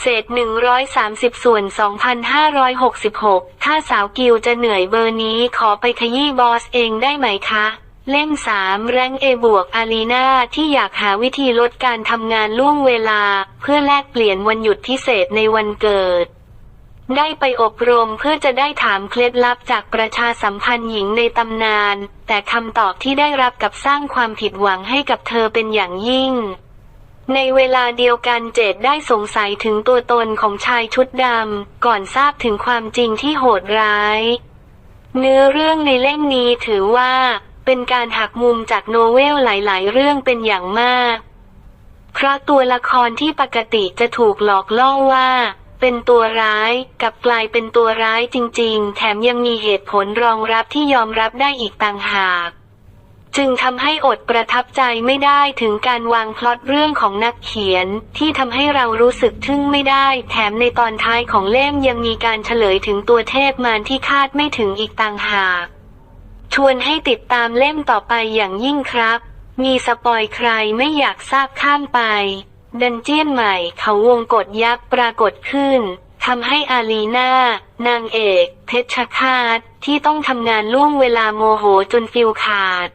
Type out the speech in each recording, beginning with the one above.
เศษ 130 ส่วน 2,566 ถ้าสาวกิวจะเหนื่อยเบอร์นี้ขอไปขยี้บอสเองได้ไหมคะ เล่ม 3 แรงเอบวกอารีนาที่อยากหาวิธีลดการทำงานล่วงเวลา เพื่อแลกเปลี่ยนวันหยุดพิเศษในวันเกิด ได้ไปอบรมเพื่อจะได้ถามเคล็ดลับจากประชาสัมพันธ์หญิงในตำนาน แต่คำตอบที่ได้รับกับสร้างความผิดหวังให้กับเธอเป็นอย่างยิ่ง ในเวลาเดียวกันเจดได้สงสัยถึงตัวตนของชายชุดดำ ก่อนทราบถึงความจริงที่โหดร้าย เนื้อเรื่องในเล่มนี้ถือว่า เป็นการหักมุมจากโนเวลหลาย ๆ เรื่องเป็นอย่างมาก เพราะตัวละครที่ปกติจะถูกหลอกล่อว่า เป็นตัวร้ายกับกลายเป็นตัวร้ายจริง ๆ แถมยังมีเหตุผลรองรับที่ยอมรับได้อีกต่างหาก จึงทำให้อดประทับใจไม่ได้ถึงการวางพล็อตเรื่องของนักเขียน ที่ทำให้เรารู้สึกทึ่งไม่ได้ แถมในตอนท้ายของเล่มยังมีการเฉลยถึงตัวเทพมารที่คาดไม่ถึงอีกต่างหาก ชวนให้ติดตามเล่มต่อไปอย่างยิ่งครับ มีสปอยใครไม่อยากทราบข้ามไป ดันเจียนใหม่เขาวงกฎยักษ์ปรากฏขึ้นทำให้อาลีนานางเอก เพชรคาตที่ต้องทำงานล่วงเวลาโมโหจนฟิลขาด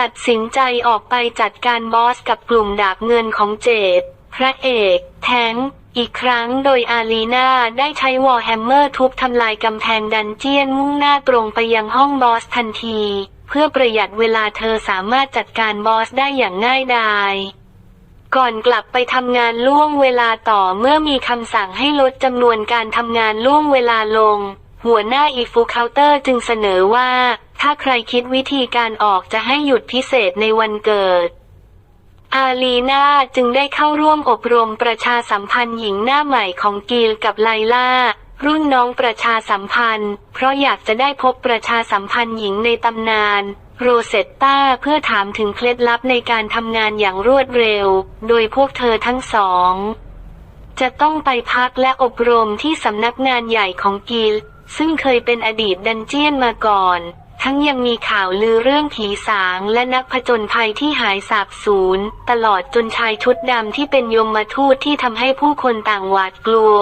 ตัดสินใจออกไปจัดการบอสกับกลุ่มดาบเงินของเจดพระเอก แทงอีกครั้งโดยอารีนาได้ใช้วอลแฮมเมอร์ทุบทำลายกำแพงดันเจียนมุ่งหน้าตรงไปยังห้องบอสทันที เพื่อประหยัดเวลาเธอสามารถจัดการบอสได้อย่างง่ายดายก่อนกลับไปทำงานล่วงเวลาต่อเมื่อมีคำสั่งให้ลดจำนวนการทำงานล่วงเวลาลง หัวหน้าอีฟูเคาน์เตอร์จึงเสนอว่า ถ้าใครคิดวิธีการออกจะให้หยุดพิเศษในวันเกิด อาลีนาจึงได้เข้าร่วมอบรมประชาสัมพันธ์หญิงหน้าใหม่ของกีลกับไลล่า รุ่นน้องประชาสัมพันธ์ เพราะอยากจะได้พบประชาสัมพันธ์หญิงในตำนาน โรเซตตาเพื่อถามถึงเคล็ดลับในการทำงานอย่างรวดเร็ว โดยพวกเธอทั้งสองจะต้องไปพักและอบรมที่สำนักงานใหญ่ของกิลซึ่งเคยเป็นอดีตดันเจียนมาก่อน ทั้งยังมีข่าวลือเรื่องผีสางและนักผจญภัยที่หายสาบสูญ ตลอดจนชายชุดดำที่เป็นยมมาทูตที่ทำให้ผู้คนต่างหวาดกลัว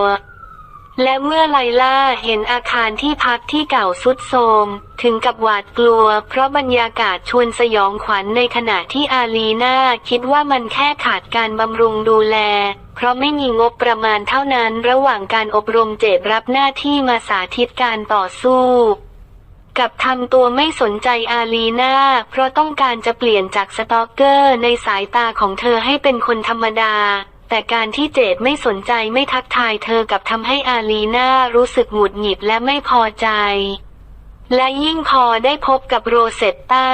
และเมื่อไลล่าเห็นอาคารที่พักที่เก่าสุดโทรมถึงกับหวาดกลัว เพราะบรรยากาศชวนสยองขวัญในขณะที่อาลีนาคิดว่ามันแค่ขาดการบำรุงดูแล เพราะไม่มีงบประมาณเท่านั้นระหว่างการอบรมเจดรับหน้าที่มาสาธิตการต่อสู้ กับทำตัวไม่สนใจอาลีนาเพราะต้องการจะเปลี่ยนจากสตอกเกอร์ในสายตาของเธอให้เป็นคนธรรมดา แต่การที่เจดไม่สนใจไม่ทักทายเธอกับทำให้อาลีนารู้สึกหงุดหงิดและไม่พอใจ และยิ่งพอได้พบกับโรเซตตา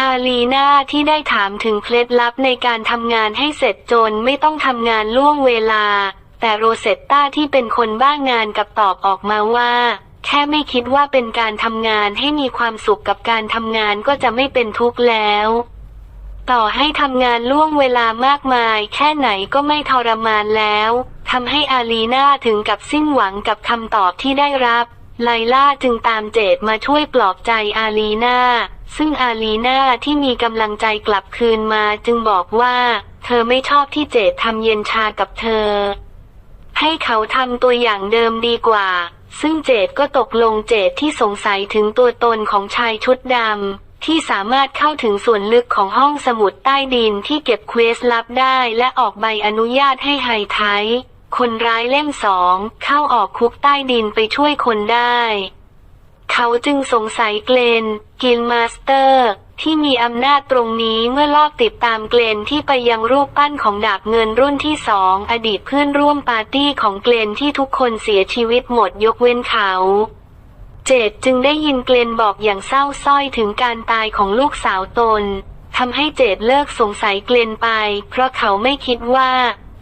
อาลีนาที่ได้ถามถึงเคล็ดลับในการทำงานให้เสร็จจนไม่ต้องทำงานล่วงเวลา แต่โรเซตตาที่เป็นคนบ้างงานกับตอบออกมาว่า แค่ไม่คิดว่าเป็นการทำงานให้มีความสุขกับการทำงานก็จะไม่เป็นทุกข์แล้ว ต่อให้ทำงานล่วงเวลามากมาย แค่ไหนก็ไม่ทรมานแล้วทำให้อาลีนาถึงกับสิ้นหวังกับคำตอบที่ได้รับ ไลล่าจึงตามเจดมาช่วยปลอบใจอาลีนาซึ่งอาลีนาที่มีกำลังใจกลับคืนมาจึงบอกว่า เธอไม่ชอบที่เจดทำเย็นชากับเธอ ให้เขาทำตัวอย่างเดิมดีกว่า ซึ่งเจดก็ตกลงเจดที่สงสัยถึงตัวตนของชายชุดดำที่สามารถเข้าถึงส่วนลึกของห้องสมุดใต้ดินที่เก็บเควสลับได้และออกใบอนุญาตให้ไฮไทยคนร้ายเล่มสองเข้าออกคุกใต้ดินไปช่วยคนได้ เขาจึงสงสัยเกลน กิลมาสเตอร์ ที่มีอำนาจตรงนี้เมื่อลอบติดตามเกลนที่ไปยังรูปปั้นของดาบเงินรุ่นที่สองอดีตเพื่อนร่วมปาร์ตี้ของเกลนที่ทุกคนเสียชีวิตหมดยกเว้นเขา เจดจึงได้ยินเกลนบอกอย่างเศร้าส้อยถึงการตายของลูกสาวตนทำให้เจดเลิกสงสัยเกลนไป เพราะเขาไม่คิดว่า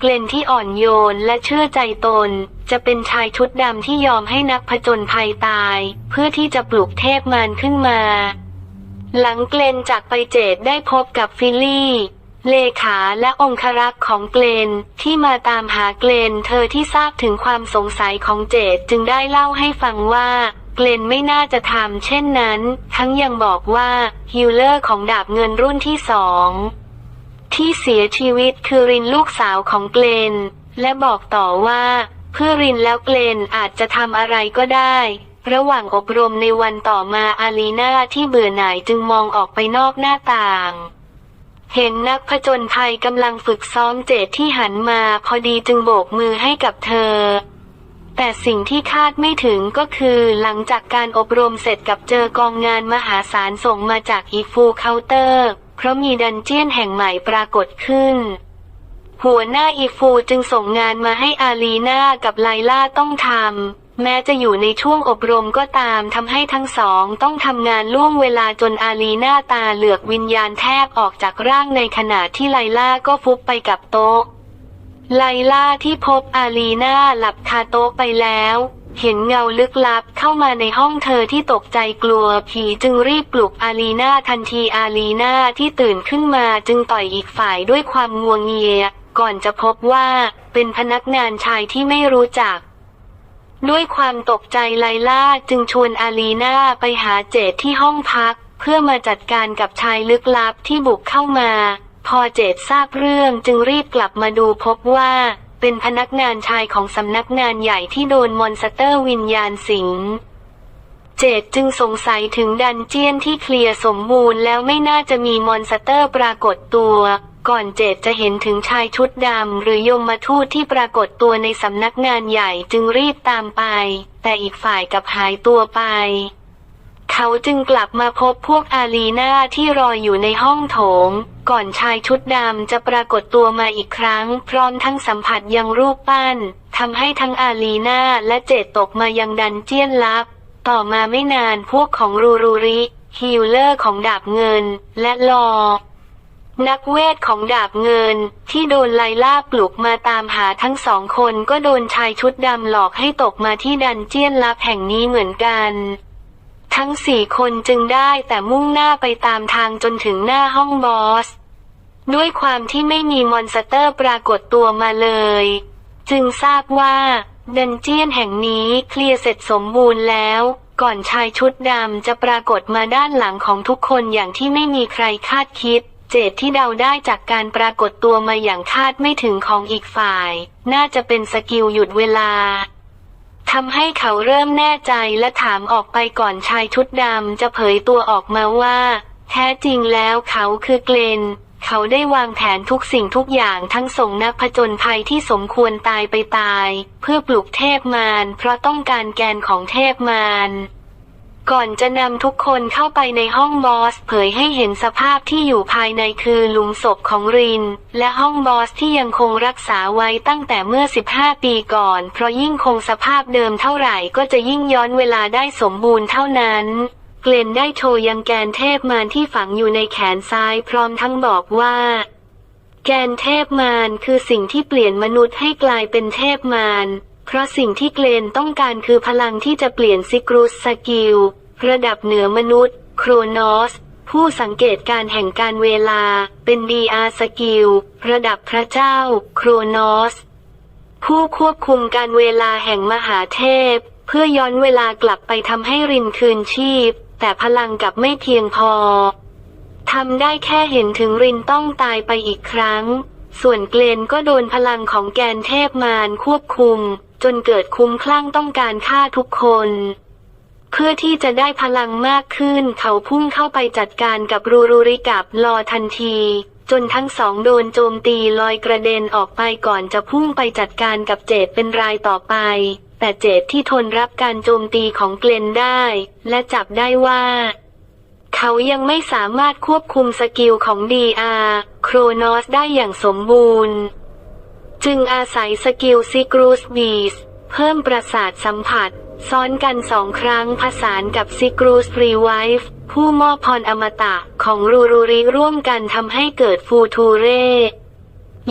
เกลนที่อ่อนโยนและเชื่อใจตน จะเป็นชายชุดดำที่ยอมให้นักผจญภัยตาย เพื่อที่จะปลุกเทพมารขึ้นมา หลังเกลนจากไปเจดได้พบกับฟิลลี่ เลขาและองครักษ์ของเกลนที่มาตามหาเกลนเธอที่ทราบถึงความสงสัยของเจดจึงได้เล่าให้ฟังว่าเกลนไม่น่าจะทำเช่นนั้น ทั้งยังบอกว่าฮิลเลอร์ของดาบเงินรุ่นที่สองที่เสียชีวิตคือรินลูกสาวของเกลนและบอกต่อว่าเพื่อรินแล้วเกลนอาจจะทำอะไรก็ได้ ระหว่างอบรมในวันต่อมาอาลีนาที่เบื่อหน่ายจึงมองออกไปนอกหน้าต่าง เห็นนักผจญภัยกำลังฝึกซ้อมเจดที่หันมาพอดีจึงโบกมือให้กับเธอ แต่สิ่งที่คาดไม่ถึงก็คือหลังจากการอบรมเสร็จกับเจอกองงานมหาศาลส่งมาจากอีฟูเคาน์เตอร์ เพราะมีดันเจียนแห่งใหม่ปรากฏขึ้นหัวหน้าอีฟูจึงส่งงานมาให้อาลีนากับไลล่าต้องทำ แม้จะอยู่ในช่วงอบรมก็ตามทำให้ทั้งสองต้องทำงานล่วงเวลาจนอาลีหน้าตาเหลือกวิญญาณแทบออกจากร่างในขณะที่ไลล่าก็ฟุบไปกับโต๊ะ ไลล่าที่พบอาลีหน้าหลับคาโต๊ะไปแล้ว เห็นเงาลึกลับเข้ามาในห้องเธอที่ตกใจกลัวผีจึงรีบปลุกอาลีนาทันทีอาลีนาที่ตื่นขึ้นมาจึงต่อยอีกฝ่ายด้วยความงวงเงีย ก่อนจะพบว่าเป็นพนักงานชายที่ไม่รู้จัก ด้วยความตกใจไลล่าจึงชวนอาลีนาไปหาเจดที่ห้องพัก เพื่อมาจัดการกับชายลึกลับที่บุกเข้ามา พอเจดทราบเรื่องจึงรีบกลับมาดูพบว่า เป็นพนักงานชายของสำนักงานใหญ่ที่โดนมอนสเตอร์วิญญาณสิงเจดจึงสงสัยถึงดันเจียนที่เคลียร์สมบูรณ์แล้วไม่น่าจะมีมอนสเตอร์ปรากฏตัว ก่อนเจดจะเห็นถึงชายชุดดำหรือยมมาทูตที่ปรากฏตัวในสำนักงานใหญ่จึงรีบตามไป แต่อีกฝ่ายกับหายตัวไป เขาจึงกลับมาพบพวกอาลีนาที่รออยู่ในห้องโถง ก่อนชายชุดดำจะปรากฏตัวมาอีกครั้ง พร้อมทั้งสัมผัสยังรูปปั้นทำให้ทั้งอาลีนาและเจดตกมายังดันเจียนลับ ต่อมาไม่นานพวกของรูรูริฮิลเลอร์ของดาบเงิน และลอ นักเวทของดาบเงิน ที่โดนไลล่าปลุกมาตามหาทั้งสองคนก็โดนชายชุดดำหลอกให้ตกมาที่ดันเจียนลับแห่งนี้เหมือนกัน ทั้งสี่คนจึงได้แต่มุ่งหน้าไปตามทางจนถึงหน้าห้องบอส ด้วยความที่ไม่มีมอนสเตอร์ปรากฏตัวมาเลย จึงทราบว่า ดันเจียนแห่งนี้เคลียร์เสร็จสมบูรณ์แล้ว ก่อนชายชุดดำจะปรากฏมาด้านหลังของทุกคนอย่างที่ไม่มีใครคาดคิด เจตที่เดาได้จากการปรากฏตัวมาอย่างคาดไม่ถึงของอีกฝ่าย น่าจะเป็นสกิลหยุดเวลาทำให้เขาเริ่มแน่ใจและถามออกไปก่อนชายชุดดำจะเผยตัวออกมาว่า แท้จริงแล้วเขาคือเกลน เขาได้วางแผนทุกสิ่งทุกอย่างทั้งส่งนักผจญภัยที่สมควรตายไปตาย เพื่อปลุกเทพมารเพราะต้องการแกนของเทพมาร ก่อนจะนำทุกคนเข้าไปในห้องบอส เผยให้เห็นสภาพที่อยู่ภายในคือหลุมศพของริน และห้องบอสที่ยังคงรักษาไว้ตั้งแต่เมื่อ 15 ปีก่อน เพราะยิ่งคงสภาพเดิมเท่าไหร่ก็จะยิ่งย้อนเวลาได้สมบูรณ์เท่านั้นเกลนได้โชว์ยังแกนเทพมารที่ฝังอยู่ในแขนซ้ายพร้อมทั้งบอกว่า แกนเทพมารคือสิ่งที่เปลี่ยนมนุษย์ให้กลายเป็นเทพมาร เพราะสิ่งที่เกลนต้องการคือพลังที่จะเปลี่ยนซิกรุสสกิล ระดับเหนือมนุษย์ โครนอส ผู้สังเกตการแห่งการเวลา เป็นดีอาสกิล ระดับพระเจ้า โครนอส ผู้ควบคุมการเวลาแห่งมหาเทพ เพื่อย้อนเวลากลับไปทำให้รินคืนชีพ แต่พลังกับไม่เพียงพอทำได้แค่เห็นถึงรินต้องตายไปอีกครั้ง ส่วนเกลนก็โดนพลังของแกนเทพมารควบคุม จนเกิดคุ้มคลั่งต้องการฆ่าทุกคน เพื่อที่จะได้พลังมากขึ้นเขาพุ่งเข้าไปจัดการกับรูรูริกับลอทันที จนทั้งสองโดนโจมตีลอยกระเด็นออกไปก่อนจะพุ่งไปจัดการกับเจดเป็นรายต่อไป แต่เจดที่ทนรับการโจมตีของเกลนได้ และจับได้ว่าเขายังไม่สามารถควบคุมสกิลของ DR โครนอสได้อย่างสมบูรณ์ จึงอาศัยสกิลซิกรูสบีสเพิ่มประสาทสัมผัส ซ้อนกันสองครั้งผสานกับซิกรูสรีไวฟ์ผู้มอบพรอมตะของรูรูริร่วมกันทำให้เกิดฟูทูเร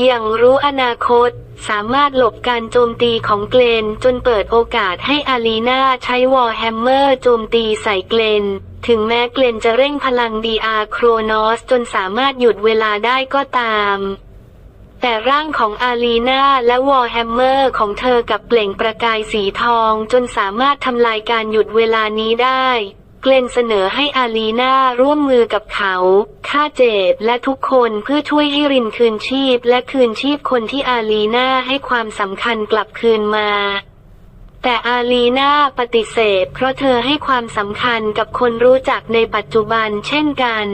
อย่างรู้อนาคต สามารถหลบการโจมตีของเกลนจนเปิดโอกาสให้อาลีนาใช้วอร์แฮมเมอร์โจมตีใส่เกลน ถึงแม้เกลนจะเร่งพลังดีอาโครนอสจนสามารถหยุดเวลาได้ก็ตาม แต่ร่างของอาลีนาและวอร์แฮมเมอร์ของเธอกับเปล่งประกายสีทองจนสามารถทำลายการหยุดเวลานี้ได้ เกลนเสนอให้อาลีนาร่วมมือกับเขาฆ่าเจดและทุกคนเพื่อช่วยให้รินคืนชีพและคืนชีพคนที่อาลีนาให้ความสำคัญกลับคืนมาแต่อาลีนาปฏิเสธเพราะเธอให้ความสำคัญกับคนรู้จักในปัจจุบันเช่นกัน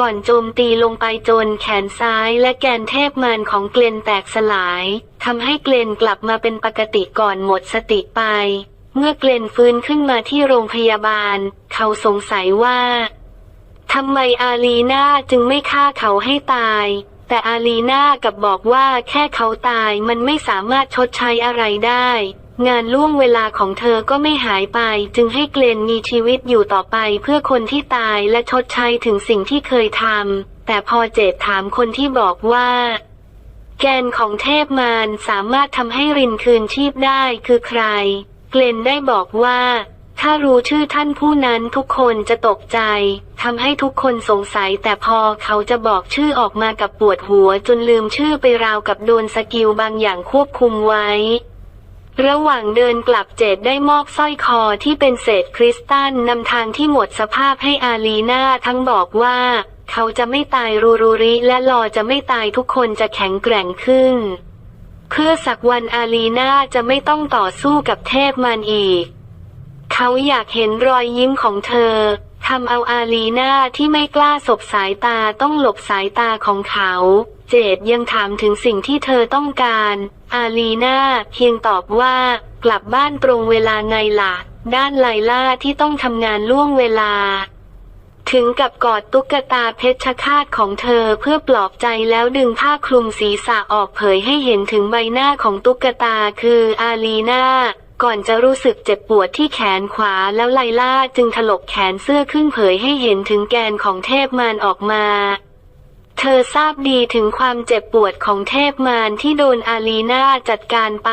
ก่อนโจมตีลงไปจนแขนซ้ายและแกนเทพมารของเกลนแตกสลายทำให้เกลนกลับมาเป็นปกติก่อนหมดสติไป เมื่อเกลนฟื้นขึ้นมาที่โรงพยาบาล เขาสงสัยว่าทำไมอาลีนาจึงไม่ฆ่าเขาให้ตาย แต่อาลีนากับบอกว่าแค่เขาตายมันไม่สามารถชดใช้อะไรได้ งานล่วงเวลาของเธอก็ไม่หายไป จึงให้เกลนมีชีวิตอยู่ต่อไปเพื่อคนที่ตายและชดใช้ถึงสิ่งที่เคยทำแต่พอเจดถามคนที่บอกว่า แกนของเทพมารสามารถทำให้รินคืนชีพได้คือใคร เกลนได้บอกว่า ถ้ารู้ชื่อท่านผู้นั้นทุกคนจะตกใจทำให้ทุกคนสงสัยแต่พอเขาจะบอกชื่อออกมากับปวดหัวจนลืมชื่อไปราวกับโดนสกิลบางอย่างควบคุมไว้ ระหว่างเดินกลับเจดได้มอบสร้อยคอที่เป็นเศษคริสตัลนำทางที่หมดสภาพให้อาลีนาทั้งบอกว่า เขาจะไม่ตายรูรูริและรอจะไม่ตายทุกคนจะแข็งแกร่งขึ้น เพื่อสักวันอาลีนาจะไม่ต้องต่อสู้กับเทพมันอีก เขาอยากเห็นรอยยิ้มของเธอทำเอาอาลีนาที่ไม่กล้าสบสายตาต้องหลบสายตาของเขา เจดยังถามถึงสิ่งที่เธอต้องการ อาลีนาเพียงตอบว่ากลับบ้านตรงเวลาไงล่ะ ด้านไลล่าที่ต้องทำงานล่วงเวลา ถึงกับกอดตุ๊กตาเพชรฆาตของเธอเพื่อปลอบใจแล้วดึงผ้าคลุมศีรษะออกเผยให้เห็นถึงใบหน้าของตุ๊กตาคืออาลีนาก่อนจะรู้สึกเจ็บปวดที่แขนขวาแล้วไลล่าจึงถลกแขนเสื้อขึ้นเผยให้เห็นถึงแกนของเทพมารออกมา เธอทราบดีถึงความเจ็บปวดของเทพมารที่โดนอาลีนาจัดการไป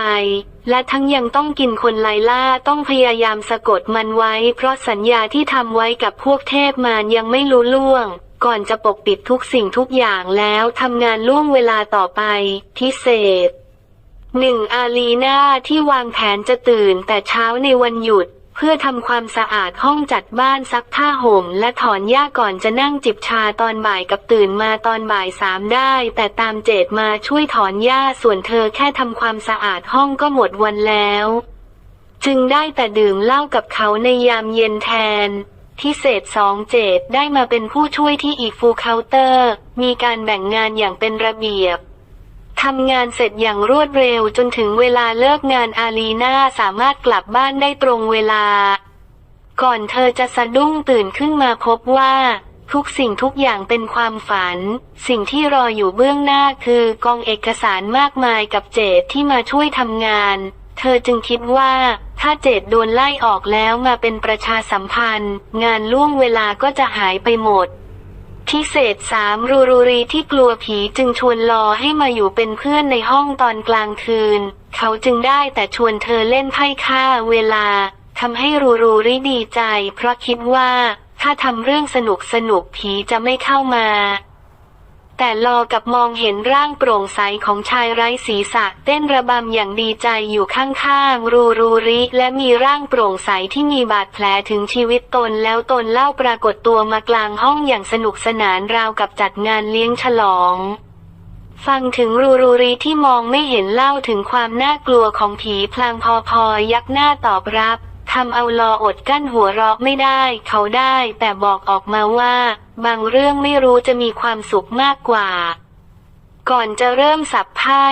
และทั้งยังต้องกินคนไลล่าต้องพยายามสะกดมันไว้ เพราะสัญญาที่ทำไว้กับพวกเทพมารยังไม่รู้ล่วง ก่อนจะปกปิดทุกสิ่งทุกอย่างแล้วทำงานล่วงเวลาต่อไปพิเศษหนึ่งอาลีนาที่วางแผนจะตื่นแต่เช้าในวันหยุด เพื่อทำความสะอาดห้องจัดบ้านซักผ้าห่ม และถอนหญ้าก่อนจะนั่งจิบชาตอนบ่ายกับตื่นมาตอนบ่ายสามได้ แต่ตามเจดมาช่วยถอนหญ้าส่วนเธอแค่ทำความสะอาดห้องก็หมดวันแล้ว จึงได้แต่ดื่มเหล้ากับเขาในยามเย็นแทนพิเศษสองเจดได้มาเป็นผู้ช่วยที่อีกฟูเคาน์เตอร์ มีการแบ่งงานอย่างเป็นระเบียบ ทำงานเสร็จอย่างรวดเร็วจนถึงเวลาเลิกงานอาลีนาสามารถกลับบ้านได้ตรงเวลา ก่อนเธอจะสะดุ้งตื่นขึ้นมาพบว่า ทุกสิ่งทุกอย่างเป็นความฝัน สิ่งที่รออยู่เบื้องหน้าคือกองเอกสารมากมายกับเจดที่มาช่วยทำงาน เธอจึงคิดว่า ถ้าเจดโดนไล่ออกแล้วมาเป็นประชาสัมพันธ์ งานล่วงเวลาก็จะหายไปหมด พิเศษสามรูรูรีที่กลัวผีจึงชวนรอให้มาอยู่เป็นเพื่อนในห้องตอนกลางคืน เขาจึงได้แต่ชวนเธอเล่นไพ่ฆ่าเวลาทำให้รูรูรีดีใจ เพราะคิดว่าถ้าทำเรื่องสนุกสนุกผีจะไม่เข้ามา แต่รอกับมองเห็นร่างโปร่งใสของชายไร้ศีรษะเต้นระบำอย่างดีใจอยู่ข้างๆ รูรูริ และมีร่างโปร่งใสที่มีบาดแผลถึงชีวิตตนแล้วตนเล่าปรากฏตัวมากลางห้องอย่างสนุกสนานราวกับจัดงานเลี้ยงฉลอง ฟังถึงรูรูริที่มองไม่เห็นเล่าถึงความน่ากลัวของผีพลางพอพอยักหน้าตอบรับทำเอาลออดกั้นหัวเราะไม่ได้ เขาได้แต่บอกออกมาว่า บางเรื่องไม่รู้จะมีความสุขมากกว่า ก่อนจะเริ่มสับไพ่